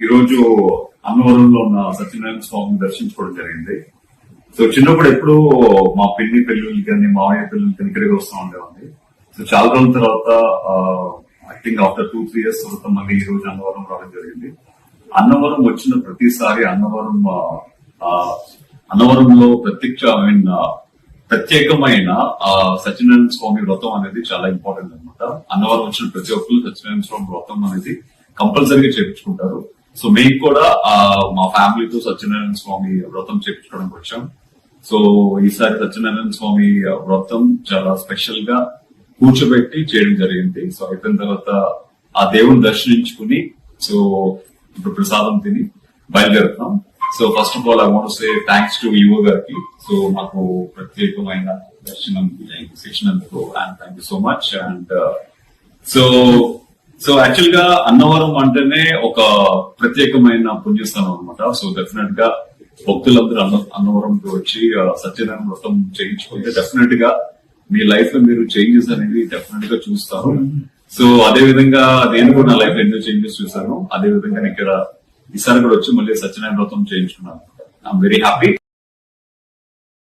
ఈ రోజు అన్నవరంలో ఉన్న సత్యనారాయణ స్వామిని దర్శించుకోవడం జరిగింది. సో చిన్నప్పుడు ఎప్పుడు మా పిన్ని పెళ్ళిళ్ళకి కానీ మావయ్య పెళ్ళిళ్ళకి కానీ ఇక్కడికి వస్తూ ఉండేవాడి సో చాలా రోజుల తర్వాత I think after two three years తర్వాత మళ్ళీ ఈ రోజు అన్నవరం రావడం జరిగింది. అన్నవరం వచ్చిన ప్రతిసారి అన్నవరం అన్నవరంలో ప్రత్యక్ష ఐ మీన్ ప్రత్యేకమైన ఆ సత్యనారాయణ స్వామి వ్రతం అనేది చాలా ఇంపార్టెంట్ అనమాట అన్నవరం వచ్చిన ప్రతి ఒక్కరు సత్యనారాయణ స్వామి వ్రతం అనేది కంపల్సరీగా చేపించుకుంటారు. సో మేము కూడా మా ఫ్యామిలీతో సత్యనారాయణ స్వామి వ్రతం చేపించుకోవడానికి వచ్చాం. సో ఈసారి సత్యనారాయణ స్వామి వ్రతం చాలా స్పెషల్గా కూర్చోబెట్టి చేయడం జరిగింది. సో అయిపోయిన తర్వాత ఆ దేవుని దర్శించుకుని సో ఇప్పుడు ప్రసాదం తిని బయలుదేరుతాం so first of all I want say thanks to Yuva గారికి. సో మాకు ప్రత్యేకమైన దర్శనం శిక్షణ and thank you so much and so so యాక్చువల్గా అన్నవరం అంటేనే ఒక ప్రత్యేకమైన పుణ్యస్థానం అనమాట సో డెఫినెట్గా భక్తులందరూ అన్న అన్నవరంకి వచ్చి సత్యనారాయణ వ్రతం చేయించుకుంటే డెఫినెట్గా మీ లైఫ్లో మీరు చేంజెస్ అనేది డెఫినెట్గా చూస్తారు. సో అదే విధంగా నేను కూడా నా లైఫ్ ఎన్నో చేంజెస్ చూసాను అదే విధంగా నేను ఇక్కడ ఈసారి కూడా వచ్చి మళ్ళీ సత్యనారాయణ వ్రతం చేయించుకున్నాను. I'm very happy